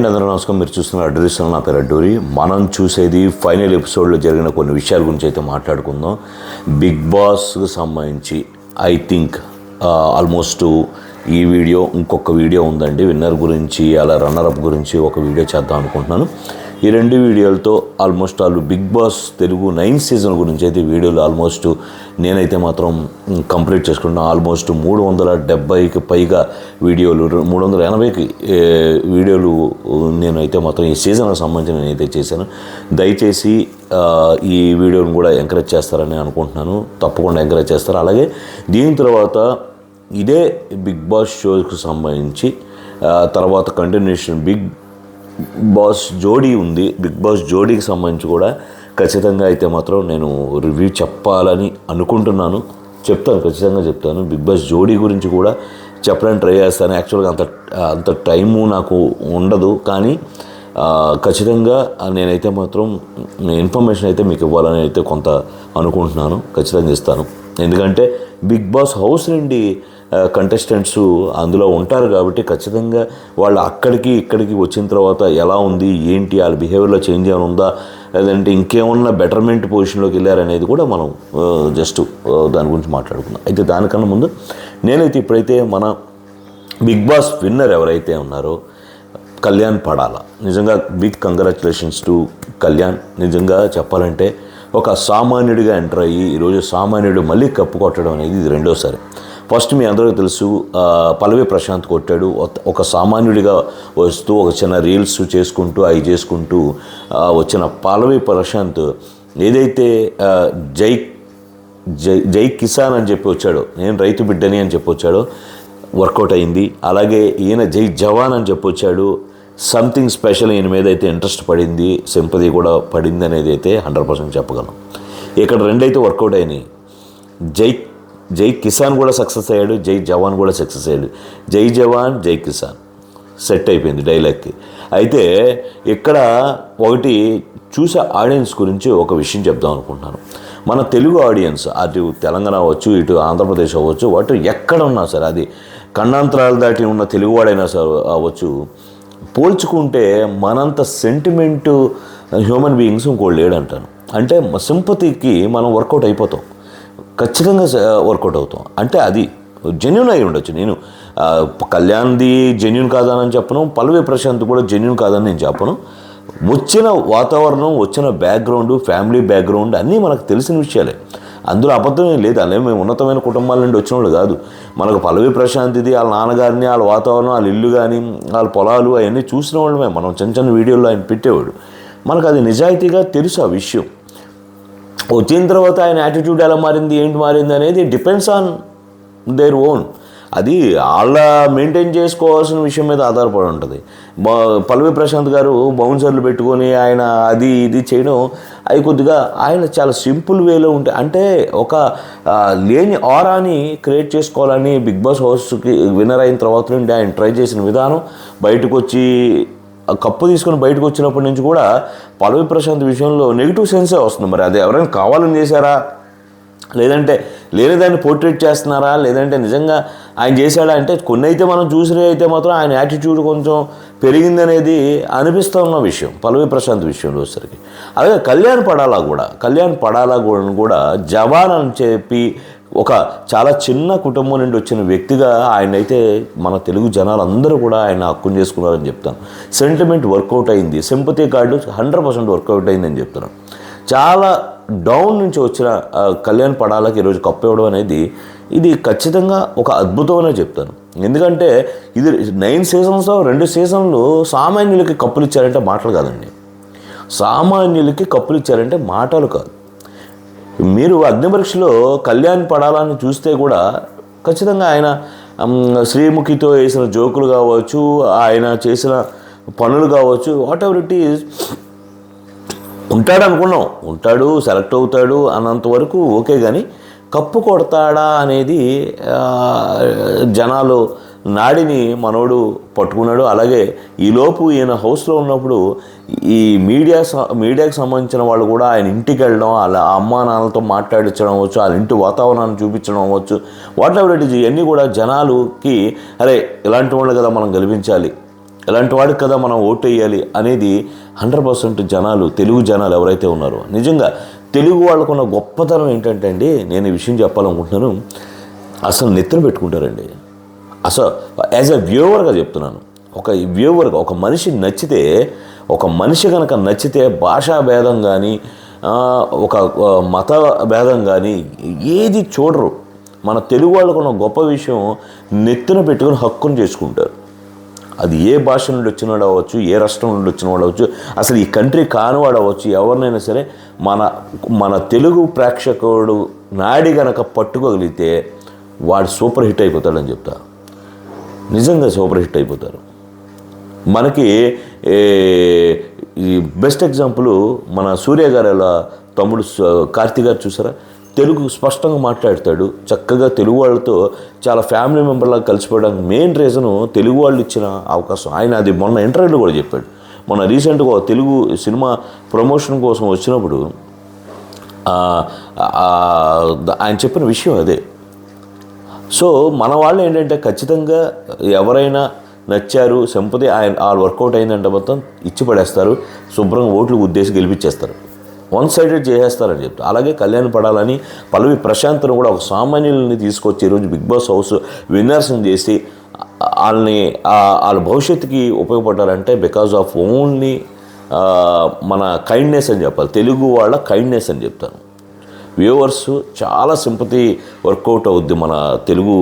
అందరూ నమస్కారం. మీరు చూస్తున్న అడ్రస్ నా పేరు అడ్డూరి. మనం చూసేది ఫైనల్ ఎపిసోడ్లో జరిగిన కొన్ని విషయాల గురించి అయితే మాట్లాడుకుందాం. బిగ్ బాస్కి సంబంధించి ఐ థింక్ ఆల్మోస్ట్ ఈ వీడియో ఇంకొక వీడియో ఉందండి. విన్నర్ గురించి అలా రన్నర్ అప్ గురించి ఒక వీడియో చేద్దాం అనుకుంటున్నాను. ఈ రెండు వీడియోలతో ఆల్మోస్ట్ వాళ్ళు Bigg Boss Telugu nine season గురించి అయితే వీడియోలు ఆల్మోస్ట్ నేనైతే మాత్రం కంప్లీట్ చేసుకుంటున్నాను ఆల్మోస్ట్ మూడు వందల డెబ్బైకి పైగా వీడియోలు మూడు వందల ఎనభైకి వీడియోలు నేనైతే మాత్రం ఈ సీజన్కి సంబంధించి నేనైతే చేశాను. దయచేసి ఈ వీడియోని కూడా ఎంకరేజ్ చేస్తారని అనుకుంటున్నాను. తప్పకుండా ఎంకరేజ్ చేస్తారు. అలాగే దీని తర్వాత ఇదే బిగ్ బాస్ షోకి సంబంధించి తర్వాత కంటిన్యూషన్ బిగ్ బాస్ జోడీ ఉంది. బిగ్ బాస్ జోడీకి సంబంధించి కూడా ఖచ్చితంగా అయితే మాత్రం నేను రివ్యూ చెప్పాలని అనుకుంటున్నాను. చెప్తాను ఖచ్చితంగా చెప్తాను. బిగ్ బాస్ జోడీ గురించి కూడా చెప్పడానికి ట్రై చేస్తాను. యాక్చువల్గా అంత అంత టైము నాకు ఉండదు. కానీ ఖచ్చితంగా నేనైతే మాత్రం ఇన్ఫర్మేషన్ అయితే మీకు ఇవ్వాలని అయితే కొంత అనుకుంటున్నాను. ఖచ్చితంగా ఇస్తాను. ఎందుకంటే బిగ్ బాస్ హౌస్ నుండి కంటెస్టెంట్స్ అందులో ఉంటారు కాబట్టి ఖచ్చితంగా వాళ్ళు అక్కడికి ఇక్కడికి వచ్చిన తర్వాత ఎలా ఉంది ఏంటి వాళ్ళ బిహేవియర్లో చేంజ్ ఏమైనా ఉందా లేదంటే ఇంకేమన్నా బెటర్మెంట్ పొజిషన్లోకి వెళ్ళారనేది కూడా మనం జస్ట్ దాని గురించి మాట్లాడుకుందాం. అయితే దానికన్నా ముందు నేనైతే ఇప్పుడైతే మన బిగ్ బాస్ విన్నర్ ఎవరైతే ఉన్నారో కళ్యాణ్ పడాల. నిజంగా బిగ్ కంగ్రాచులేషన్స్ టు కళ్యాణ్. నిజంగా చెప్పాలంటే ఒక సామాన్యుడిగా ఎంటర్ అయ్యి ఈరోజు సామాన్యుడు మళ్ళీ కప్పు కొట్టడం అనేది ఇది రెండోసారి. ఫస్ట్ మీ అందరికీ తెలుసు పల్లవి ప్రశాంత్ కొట్టాడు. ఒక- సామాన్యుడిగా వస్తూ ఒక చిన్న రీల్స్ చేసుకుంటూ అవి చేసుకుంటూ వచ్చిన పల్లవి ప్రశాంత్ ఏదైతే జై జై జై కిసాన్ అని చెప్పి వచ్చాడో నేను రైతు బిడ్డని అని చెప్పి వచ్చాడో వర్కౌట్ అయింది. అలాగే ఈయన జై జవాన్ అని చెప్పి వచ్చాడు. సంథింగ్ స్పెషల్ ఈయన మీద అయితే ఇంట్రెస్ట్ పడింది. సింపతి కూడా పడింది అనేది అయితే హండ్రెడ్ పర్సెంట్ చెప్పగలం. ఇక్కడ రెండైతే వర్కౌట్ అయినాయి. జై జై కిసాన్ కూడా సక్సెస్ అయ్యాడు జై జవాన్ కూడా సక్సెస్ అయ్యాడు. జై జవాన్ జై కిసాన్. సెట్ అయిపోయింది డైలాగ్కి. అయితే ఇక్కడ ఒకటి చూసే ఆడియన్స్ గురించి ఒక విషయం చెప్దాం అనుకుంటున్నాను. మన తెలుగు ఆడియన్స్ అటు తెలంగాణ అవ్వచ్చు ఇటు ఆంధ్రప్రదేశ్ అవ్వచ్చు వాటి ఎక్కడ ఉన్నా సరే అది కన్నాంతరాలు దాటి ఉన్న తెలుగువాడైనా సరే అవ్వచ్చు. పోల్చుకుంటే మనంత సెంటిమెంటు హ్యూమన్ బీయింగ్స్ ఇంకోటి లేడంటాను. అంటే సింపతికి మనం వర్కౌట్ అయిపోతాం. ఖచ్చితంగా వర్కౌట్ అవుతాం. అంటే అది జెన్యున్ అయి ఉండొచ్చు. నేను కళ్యాణ్ది జెన్యున్ కాదని చెప్పను. పల్లవి ప్రశాంత్ కూడా జెన్యున్ కాదని నేను చెప్పను. వచ్చిన వాతావరణం వచ్చిన బ్యాక్గ్రౌండ్ ఫ్యామిలీ బ్యాక్గ్రౌండ్ అన్నీ మనకు తెలిసిన విషయాలే. అందులో అబద్ధం ఏం లేదు. అలా మేము ఉన్నతమైన కుటుంబాల నుండి వచ్చిన వాళ్ళు కాదు. మనకు పల్లవి ప్రశాంతిది వాళ్ళ నాన్నగారిని వాళ్ళ వాతావరణం వాళ్ళ ఇల్లు కానీ వాళ్ళ పొలాలు అవన్నీ చూసిన వాళ్ళమే మనం చిన్న చిన్న వీడియోలో ఆయన పెట్టేవాడు. మనకు అది నిజాయితీగా తెలుసు ఆ విషయం. వచ్చిన తర్వాత ఆయన యాటిట్యూడ్ ఎలా మారింది ఏంటి మారింది అనేది డిపెండ్స్ ఆన్ దేర్ ఓన్ అది వాళ్ళ మెయింటైన్ చేసుకోవాల్సిన విషయం మీద ఆధారపడి ఉంటుంది. పల్లవి ప్రశాంత్ గారు బౌన్సర్లు పెట్టుకొని ఆయన అది ఇది చేయడం అవి కొద్దిగా ఆయన చాలా సింపుల్ వేలో ఉంటాయి అంటే ఒక లేని ఆరాని క్రియేట్ చేసుకోవాలని బిగ్ బాస్ హౌస్కి విన్నర్ అయిన తర్వాత నుండి ఆయన ట్రై చేసిన విధానం బయటకు వచ్చి కప్పు తీసుకొని బయటకు వచ్చినప్పటి నుంచి కూడా పల్లవి ప్రశాంత్ విషయంలో నెగిటివ్ సెన్సే వస్తుంది మరి. అది ఎవరైనా కావాలని చేశారా? లేదంటే లేని దాన్ని పోర్ట్రేట్ చేస్తున్నారా? లేదంటే నిజంగా ఆయన చేశాడా? అంటే కొన్ని అయితే మనం చూసినవి అయితే మాత్రం ఆయన యాటిట్యూడ్ కొంచెం పెరిగిందనేది అనిపిస్తూ ఉన్న విషయం పల్లవి ప్రశాంత్ విషయంలో వచ్చేసరికి. అలాగే కళ్యాణ్ పడాలా కూడా కళ్యాణ్ పడాలా కూడా జవాన్ అని చెప్పి ఒక చాలా చిన్న కుటుంబం నుండి వచ్చిన వ్యక్తిగా ఆయన అయితే మన తెలుగు జనాలందరూ కూడా ఆయన హక్కును చేసుకున్నారని చెప్తాను. సెంటిమెంట్ వర్కౌట్ అయింది. Sympathy card hundred percent work out అయిందని చెప్తున్నాను చాలా డౌన్ నుంచి వచ్చిన కళ్యాణ్ పడాలకి ఈరోజు కప్పు ఇవ్వడం అనేది ఇది ఖచ్చితంగా ఒక అద్భుతమనే చెప్తాను. ఎందుకంటే ఇది నైన్ సీజన్స్లో రెండు సీజన్లు సామాన్యులకి కప్పులు ఇచ్చారంటే మాటలు కాదండి. సామాన్యులకి కప్పులు ఇచ్చారంటే మాటలు కాదు. మీరు అగ్నిపరీక్షలో కళ్యాణ్ పడాలని చూస్తే కూడా ఖచ్చితంగా ఆయన శ్రీముఖితో వేసిన జోకులు కావచ్చు ఆయన చేసిన పనులు కావచ్చు వాట్ ఎవర్ ఇట్ ఈజ్ ఉంటాడు అనుకున్నాం ఉంటాడు సెలెక్ట్ అవుతాడు అన్నంత వరకు ఓకే కానీ కప్పు కొడతాడా అనేది జనాలు నాడిని మనోడు పట్టుకున్నాడు. అలాగే ఈలోపు ఈయన హౌస్లో ఉన్నప్పుడు ఈ మీడియా స- మీడియాకి సంబంధించిన వాళ్ళు కూడా ఆయన ఇంటికి వెళ్ళడం అలా అమ్మా నాన్నలతో మాట్లాడించడం అవ్వచ్చు వాళ్ళ ఇంటి వాతావరణాన్ని చూపించడం అవ్వచ్చు వాట్ ఎవర్ ఇట్ ఇస్ ఇవన్నీ కూడా జనాలకి అరే ఇలాంటి వాళ్ళు కదా మనం గెలిపించాలి ఇలాంటి వాడికి కదా మనం ఓటు వేయాలి అనేది హండ్రెడ్ పర్సెంట్ జనాలు తెలుగు జనాలు ఎవరైతే ఉన్నారో. నిజంగా తెలుగు వాళ్ళకున్న గొప్పతనం ఏంటంటే అండి నేను ఈ విషయం చెప్పాలనుకుంటున్నాను అసలు నెత్తిన పెట్టుకుంటారండి. అసలు యాజ్ అ వ్యూవర్గా చెప్తున్నాను. ఒక వ్యూవర్గా ఒక మనిషి నచ్చితే ఒక మనిషి కనుక నచ్చితే భాషా భేదం కానీ ఒక మత భేదం కానీ ఏది చూడరు. మన తెలుగు వాళ్ళకున్న గొప్ప విషయం నెత్తిన పెట్టుకుని హక్కును చేసుకుంటారు. అది ఏ భాష నుండి వచ్చినవాడు అవ్వచ్చు ఏ రాష్ట్రం నుండి వచ్చినవాడు అవ్వచ్చు అసలు ఈ కంట్రీ కానివాడు అవ్వచ్చు ఎవరినైనా సరే మన మన తెలుగు ప్రేక్షకుడు నాడి గనక పట్టుకోగలిగితే వాడు సూపర్ హిట్ అయిపోతాడని చెప్తాను నిజంగా సూపర్ హిట్ అయిపోతారు. మనకి ఈ బెస్ట్ ఎగ్జాంపుల్ మన సూర్య గారు అలా తమ్ముడు కార్తీక్ గారు చూసారా? తెలుగు స్పష్టంగా మాట్లాడతాడు. చక్కగా తెలుగు వాళ్ళతో చాలా ఫ్యామిలీ మెంబర్లాగా కలిసిపోవడానికి మెయిన్ రీజను తెలుగు వాళ్ళు ఇచ్చిన అవకాశం. ఆయన అది మొన్న ఇంటర్వ్యూలో కూడా చెప్పాడు. మొన్న రీసెంట్గా తెలుగు సినిమా ప్రమోషన్ కోసం వచ్చినప్పుడు ఆయన చెప్పిన విషయం అదే. సో మన వాళ్ళు ఏంటంటే ఖచ్చితంగా ఎవరైనా నచ్చారు సంపతి ఆయన వాళ్ళు వర్కౌట్ అయిందంటే మొత్తం ఇచ్చి పడేస్తారు శుభ్రంగా ఓట్లు ఉద్దేశం గెలిపించేస్తారు. వన్ సైడెడ్ చేసేస్తారని చెప్తారు. అలాగే కళ్యాణ్ పడాలని పల్లవి ప్రశాంత్ను కూడా ఒక సామాన్యుల్ని తీసుకొచ్చి ఈరోజు బిగ్ బాస్ హౌస్ విన్నర్స్ని చేసి వాళ్ళని వాళ్ళ భవిష్యత్తుకి ఉపయోగపడ్డారంటే బికాజ్ ఆఫ్ ఓన్లీ మన కైండ్నెస్ అని చెప్పాలి. తెలుగు వాళ్ళ కైండ్నెస్ అని చెప్తాను వ్యూవర్స్ చాలా సింపతి వర్కౌట్ అవుద్ది మన తెలుగు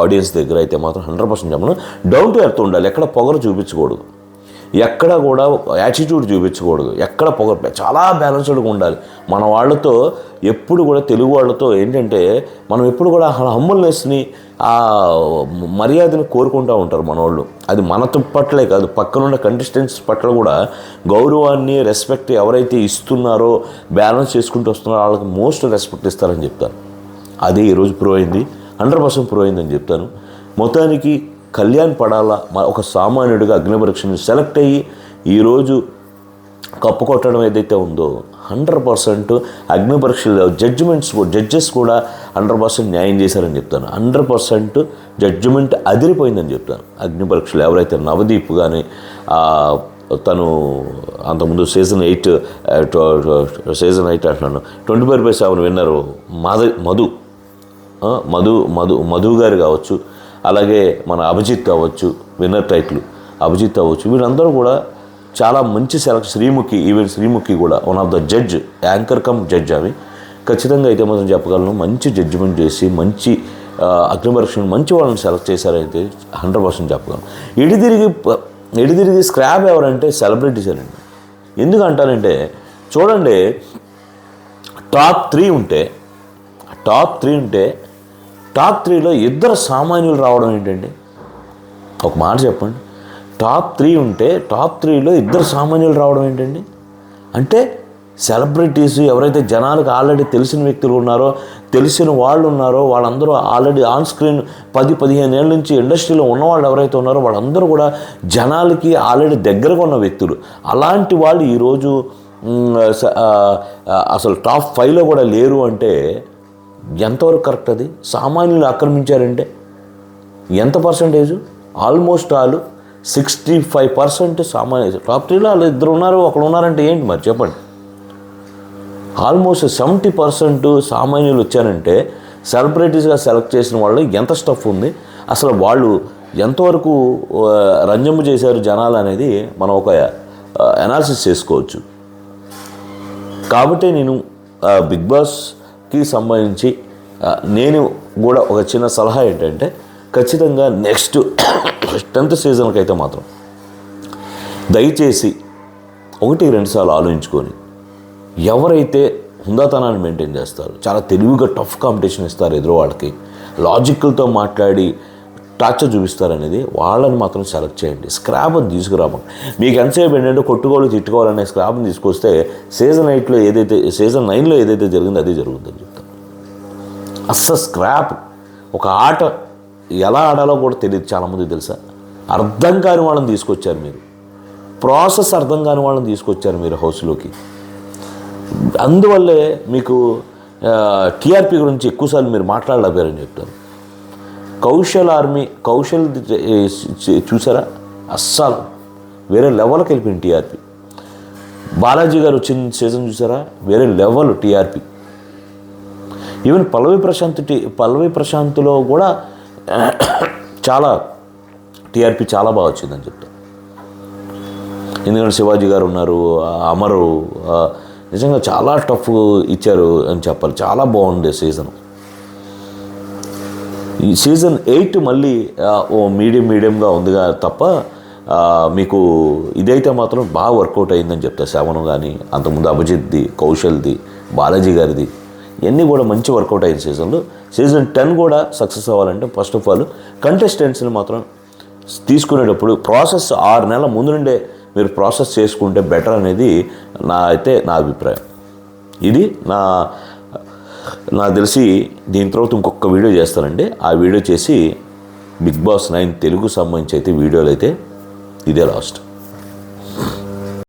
ఆడియన్స్ దగ్గర అయితే మాత్రం హండ్రెడ్ పర్సెంట్ చెప్పను. డౌన్ టు ఎర్త్ ఉండాలి. ఎక్కడ పొగరు చూపించకూడదు. ఎక్కడ కూడా యాటిట్యూడ్ చూపించకూడదు. ఎక్కడ పొగ చాలా బ్యాలెన్స్డ్గా ఉండాలి. మన వాళ్ళతో ఎప్పుడు కూడా తెలుగు వాళ్ళతో ఏంటంటే మనం ఎప్పుడు కూడా హమ్ముల్నెస్ని ఆ మర్యాదను కోరుకుంటూ ఉంటారు మన వాళ్ళు అది మనతో పట్లే కాదు పక్కనున్న కంటెస్టెంట్స్ పట్ల కూడా గౌరవాన్ని రెస్పెక్ట్ ఎవరైతే ఇస్తున్నారో బ్యాలెన్స్ చేసుకుంటూ వస్తున్నారో వాళ్ళకి మోస్ట్ రెస్పెక్ట్ ఇస్తారని చెప్తాను. అదే ఈరోజు ప్రూవ్ అయింది హండ్రెడ్ పర్సెంట్ ప్రూవ్ అయిందని చెప్తాను. మొత్తానికి కళ్యాణ్ పడాలా ఒక సామాన్యుడిగా అగ్నిపరీక్షను సెలెక్ట్ అయ్యి ఈరోజు కప్పు కొట్టడం ఏదైతే ఉందో హండ్రెడ్ పర్సెంట్ అగ్ని పరీక్షలు జడ్జిమెంట్స్ జడ్జెస్ కూడా హండ్రెడ్ పర్సెంట్ న్యాయం చేశారని చెప్తాను. హండ్రెడ్ పర్సెంట్ జడ్జిమెంట్ అదిరిపోయిందని చెప్తాను. అగ్ని పరీక్షలు ఎవరైతే నవదీప్ కానీ తను అంతకుముందు సీజన్ ఎయిట్ సీజన్ ఎయిట్ అంటున్నాను. ట్వంటీ ఫైవ్ బై సెవెన్ విన్నారు మాధ మధు మధు మధు మధు గారు కావచ్చు అలాగే మన అభిజిత్ కావచ్చు విన్నర్ టైటిల్ అభిజిత్ అవ్వచ్చు వీళ్ళందరూ కూడా చాలా మంచి సెలెక్ట్ శ్రీముఖి ఈవెన్ శ్రీముఖి కూడా one of the judge anchor cum judge అవి. ఖచ్చితంగా అయితే మాత్రం చెప్పగలను మంచి జడ్జిమెంట్ చేసి మంచి అగ్నిపరీక్షను మంచి వాళ్ళని సెలెక్ట్ చేశారైతే హండ్రెడ్ పర్సెంట్ చెప్పగలను. ఎడిదిరిగి ఎడిదిరిగి ప- తిరిగి స్క్రాప్ ఎవరంటే సెలబ్రిటీస్ అండి ఎందుకు అంటారంటే చూడండి టాప్ త్రీ ఉంటే టాప్ త్రీ ఉంటే టాప్ త్రీలో ఇద్దరు సామాన్యులు రావడం ఏంటండి? ఒక మాట చెప్పండి. టాప్ త్రీ ఉంటే టాప్ త్రీలో ఇద్దరు సామాన్యులు రావడం ఏంటండి? అంటే సెలబ్రిటీస్ ఎవరైతే జనాలకు ఆల్రెడీ తెలిసిన వ్యక్తులు ఉన్నారో తెలిసిన వాళ్ళు ఉన్నారో వాళ్ళందరూ ఆల్రెడీ ఆన్ స్క్రీన్ పది పదిహేను ఏళ్ళ నుంచి ఇండస్ట్రీలో ఉన్నవాళ్ళు ఎవరైతే ఉన్నారో వాళ్ళందరూ కూడా జనాలకి ఆల్రెడీ దగ్గరగా ఉన్న వ్యక్తులు. అలాంటి వాళ్ళు ఈరోజు స- అసలు టాప్ ఫైవ్లో కూడా లేరు అంటే ఎంతవరకు కరెక్ట్ అది? సామాన్యులు ఆక్రమించారంటే ఎంత percentage almost all sixty five percent సామాన్య టాప్ త్రీలో వాళ్ళు ఇద్దరు ఉన్నారు ఒకరు ఉన్నారంటే ఏంటి మరి? చెప్పండి. ఆల్మోస్ట్ సెవెంటీ పర్సెంట్ సామాన్యులు వచ్చారంటే సెలబ్రిటీస్గా సెలెక్ట్ చేసిన వాళ్ళు ఎంత స్టఫ్ ఉంది? అసలు వాళ్ళు ఎంతవరకు రంజంపు చేశారు జనాలు అనేది మనం ఒక అనాలిసిస్ చేసుకోవచ్చు. కాబట్టి నేను బిగ్ బాస్ కి సంబంధించి నేను కూడా ఒక చిన్న సలహా ఏంటంటే ఖచ్చితంగా నెక్స్ట్ టెన్త్ సీజన్కి అయితే మాత్రం దయచేసి ఒకటి రెండుసార్లు ఆలోచించుకొని ఎవరైతే హుందాతనాన్ని మెయింటైన్ చేస్తారు చాలా తెలివిగా టఫ్ కాంపిటీషన్ ఇస్తారు ఎదురు వాళ్ళకి లాజికల్తో మాట్లాడి టార్చర్ చూపిస్తారనేది వాళ్ళని మాత్రం సెలెక్ట్ చేయండి. స్క్రాప్ అని తీసుకురామండి మీకు ఎంతసేపు ఏంటంటే కొట్టుకోవాలి తిట్టుకోవాలనే స్క్రాప్ని తీసుకొస్తే సీజన్ ఎయిట్లో ఏదైతే సీజన్ నైన్లో ఏదైతే జరిగిందో అదే జరుగుతుందని చెప్తాను అస్సలు స్క్రాప్ ఒక ఆట ఎలా ఆడాలో కూడా తెలియదు చాలామంది తెలుసా? అర్థం కాని వాళ్ళని తీసుకొచ్చారు మీరు. ప్రాసెస్ అర్థం కాని వాళ్ళని తీసుకొచ్చారు మీరు హౌస్లోకి. అందువల్లే మీకు టీఆర్పీ గురించి ఎక్కువసార్లు మీరు మాట్లాడలేకపోయారని చెప్తారు. కౌశల్ ఆర్మీ కౌశల్ చూసారా? అస్సలు వేరే లెవెల్కి వెళ్ళిపోయింది టీఆర్పీ బాలాజీ గారు వచ్చిన సీజన్ చూసారా? వేరే level TRP even Pallavi Prashanth tea Pallavi ప్రశాంత్లో కూడా చాలా టీఆర్పీ చాలా బాగా వచ్చిందని చెప్తా ఎందుకంటే శివాజీ గారు ఉన్నారు అమరు నిజంగా చాలా టఫ్ ఇచ్చారు అని చెప్పాలి. చాలా బాగుంది సీజన్. సీజన్ ఎయిట్ మళ్ళీ ఓ మీడియం మీడియంగా ఉందిగా తప్ప మీకు ఇదైతే మాత్రం బాగా వర్కౌట్ అయిందని చెప్తా శ్రవణం కానీ అంతకుముందు అభిజిత్ది కౌశల్ది బాలాజీ గారిది ఇవన్నీ కూడా మంచి వర్కౌట్ అయిన సీజన్లో. సీజన్ టెన్ కూడా సక్సెస్ అవ్వాలంటే ఫస్ట్ ఆఫ్ ఆల్ కంటెస్టెంట్స్ని మాత్రం తీసుకునేటప్పుడు ప్రాసెస్ ఆరు నెలల ముందు నుండే మీరు ప్రాసెస్ చేసుకుంటే బెటర్ అనేది నా అయితే నా అభిప్రాయం. ఇది నా నాకు తెలిసి దీని తర్వాత ఇంకొక వీడియో చేస్తానండి. ఆ వీడియో చేసి బిగ్ బాస్ నైన్ తెలుగు సంబంధించి అయితే వీడియోలు అయితే ఇదే లాస్ట్.